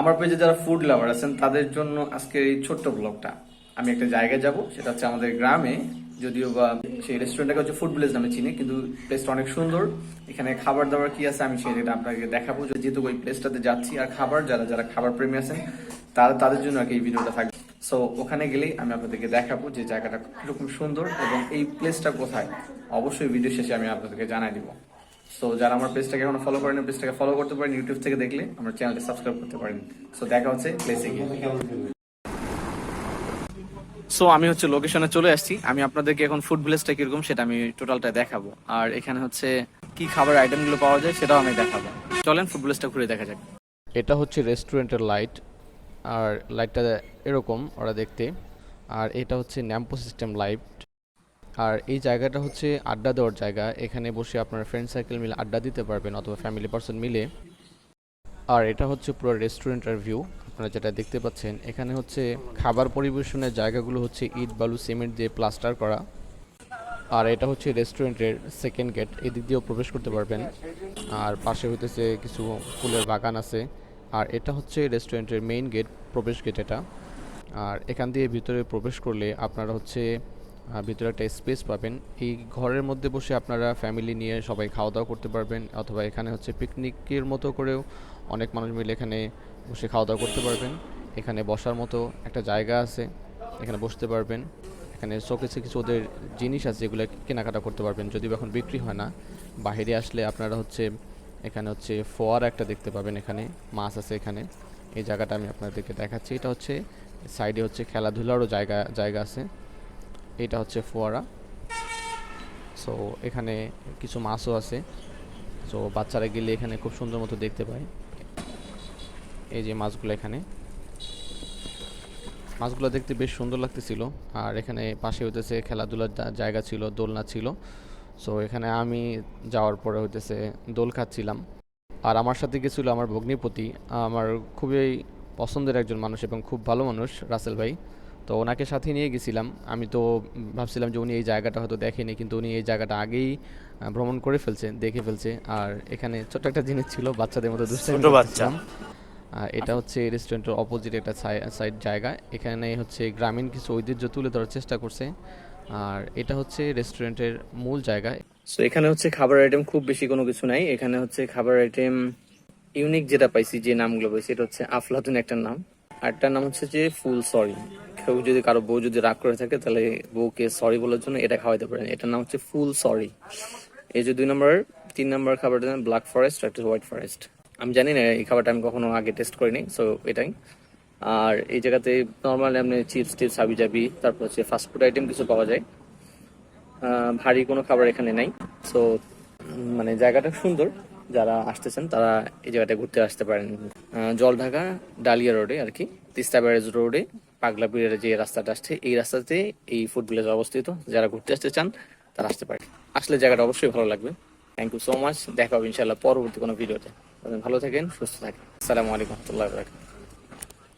আমার পেজে যারা ফুড লাভার আছেন, তাদের জন্য আজকের এই ছোট্ট ব্লগটা আমি একটা জায়গায় যাব, সেটা হচ্ছে আমাদের গ্রামে, যদিও বা সেই রেস্টুরেন্টটাকে হচ্ছে ফুড ভিলেজ নামে চিনি, কিন্তু প্লেসটা অনেক সুন্দর। এখানে খাবার দাবার কি আছে আমি সেটা আপনাকে দেখাবো যেহেতু ওই প্লেসটাতে যাচ্ছি, আর খাবার, যারা যারা খাবার প্রেমী আছেন, তারা তাদের জন্য আর এই ভিডিওটা থাকবে। সো ওখানে গেলেই আমি আপনাদেরকে দেখাবো যে জায়গাটা কীরকম সুন্দর, এবং এই প্লেসটা কোথায়। অবশ্যই ভিডিও শেষে আমি আপনাদেরকে জানাই দিব। সো যারা আমার পেজটাকে এখনও ফলো করেন পেজটাকে ফলো করতে পারেন ইউটিউব থেকে দেখলে আমার চ্যানেলটি সাবস্ক্রাইব করতে পারেন। সো দেখা হচ্ছে প্লেসে গিয়ে। সো আমি হচ্ছে লোকেশনে চলে আসছি। আমি আপনাদেরকে এখন ফুড ভিলেজটা কীরকম সেটা আমি টোটালটা দেখাবো। আর এখানে হচ্ছে কি খাবার আইটেমগুলো পাওয়া যায় সেটাও আমি দেখাবো। চলেন ফুড ভিলেজটা ঘুরে দেখা যাক। এটা হচ্ছে রেস্টুরেন্টের লাইট আর লাইটটা এরকম, ওরা দেখতে। আর এটা হচ্ছে ন্যাম্পো সিস্টেম লাইট আর এই জায়গাটা হচ্ছে আড্ডা দেওয়ার জায়গা। এখানে বসে আপনার ফ্রেন্ড সার্কেল মিলে আড্ডা দিতে পারবেন অথবা ফ্যামিলি পার্সন মিলে। আর এটা হচ্ছে পুরো রেস্টুরেন্টের ভিউ আপনারা যেটা দেখতে পাচ্ছেন। এখানে হচ্ছে খাবার পরিবেশনের জায়গাগুলো হচ্ছে ইট, বালু, সিমেন্ট দিয়ে প্লাস্টার করা। আর এটা হচ্ছে রেস্টুরেন্টের সেকেন্ড গেট এদিক দিয়েও প্রবেশ করতে পারবেন। আর পাশে হইতেছে কিছু ফুলের বাগান আছে। আর এটা হচ্ছে রেস্টুরেন্টের মেইন গেট প্রবেশ গেট এটা। আর এখান দিয়ে ভিতরে প্রবেশ করলে আপনারা হচ্ছে ভিতরে একটা স্পেস পাবেন। এই ঘরের মধ্যে বসে আপনারা ফ্যামিলি নিয়ে সবাই খাওয়া দাওয়া করতে পারবেন অথবা এখানে হচ্ছে পিকনিকের মতো করেও অনেক মানুষ মিলে এখানে বসে খাওয়া দাওয়া করতে পারবেন। এখানে বসার মতো একটা জায়গা আছে, এখানে বসতে পারবেন। এখানে শোকেসে কিছু ওদের জিনিস আছে যেগুলো কেনাকাটা করতে পারবেন, যদিও এখন বিক্রি হয় না। বাইরে আসলে আপনারা হচ্ছে এখানে হচ্ছে ফোয়ারা একটা দেখতে পাবেন এখানে, মাছ আছে এখানে। এই জায়গাটা আমি আপনাদেরকে দেখাচ্ছি। এটা হচ্ছে সাইডে হচ্ছে খেলাধুলারও জায়গা জায়গা আছে। এটা হচ্ছে ফোয়ারা। সো এখানে কিছু মাছও আছে। সো বাচ্চারা গেলে এখানে খুব সুন্দর মতো দেখতে পায়। এই যে মাছগুলো এখানে। মাছগুলো দেখতে বেশ সুন্দর লাগতেছিল। আর এখানে পাশে হইতেছে খেলাধুলার জায়গা ছিল, দোলনা ছিল। সো এখানে আমি যাওয়ার পরে হইতেছে দোল খাচ্ছিলাম। আর আমার সাথে গেছিল আমার ভগ্নিপতি। আমার খুবই পছন্দের একজন মানুষ এবং খুব ভালো মানুষ, রাসেল ভাই। তো ওনাকে সাথে নিয়ে গেছিলাম। আমি তো ভাবছিলাম যে উনি এই জায়গাটা হয়তো দেখেনি কিন্তু উনি এই জায়গাটা আগেই ভ্রমণ করে ফেলছে দেখে ফেলছে। আর এখানে ছোট্ট একটা জিনিস ছিল বাচ্চাদের মতো ছোট বাচ্চা। আর এটা হচ্ছে রেস্টুরেন্টের অপোজিট একটা সাইড জায়গা। এখানে হচ্ছে গ্রামীণ কিছু ঐতিহ্য তুলে ধরার চেষ্টা করছে। আর এটা হচ্ছে রেস্টুরেন্টের মূল জায়গা। সো এখানে হচ্ছে খাবার আইটেম খুব বেশি কোনো কিছু নাই। এখানে হচ্ছে খাবার আইটেম ইউনিক যেটা পাইছি যে নামগুলো পাইছি এটা হচ্ছে আফলাতুন একটা নাম। আরটার নাম হচ্ছে যে ফুল সরি কেউ যদি কারও বউ যদি রাগ করে থাকে, তাহলে বউকে সরি বলার জন্য এটা খাওয়াইতে পারেন। এটার নাম হচ্ছে ফুল সরি এই যে দুই নম্বর তিন নম্বর খাবারটা ব্ল্যাক ফরেস্ট একটা হোয়াইট ফরেস্ট আমি জানি না, এই খাবারটা আমি কখনো আগে টেস্ট করিনি সো এটাই। আর এই জায়গাতে নর্মালি আপনি চিপস টিপস হাবি জাবি তারপর হচ্ছে ফাস্টফুড আইটেম কিছু পাওয়া যায়। ভারী কোনো খাবার এখানে নাই। সো মানে জায়গাটা সুন্দর। যারা আসতেছেন, তারা এই জায়গাটা ঘুরতে আসতে পারেন। জলঢাকা, ডালিয়া রোডে আর কি, তিস্তা ব্যারেজ রোডে পাগলা বিড়ের যে রাস্তাটা আসছে, এই রাস্তাতে এই ফুড ভিলেজ অবস্থিত, যারা ঘুরতে আসতে চান, তারা আসতে পারে। আসলে জায়গাটা অবশ্যই ভালো লাগবে। থ্যাংক ইউ সো মাচ দেখা হবে ইনশাল্লাহ পরবর্তী কোনো ভিডিওতে। ভালো থাকেন, সুস্থ থাকেন। আসসালামু আলাইকুম রহমতুল্লাহ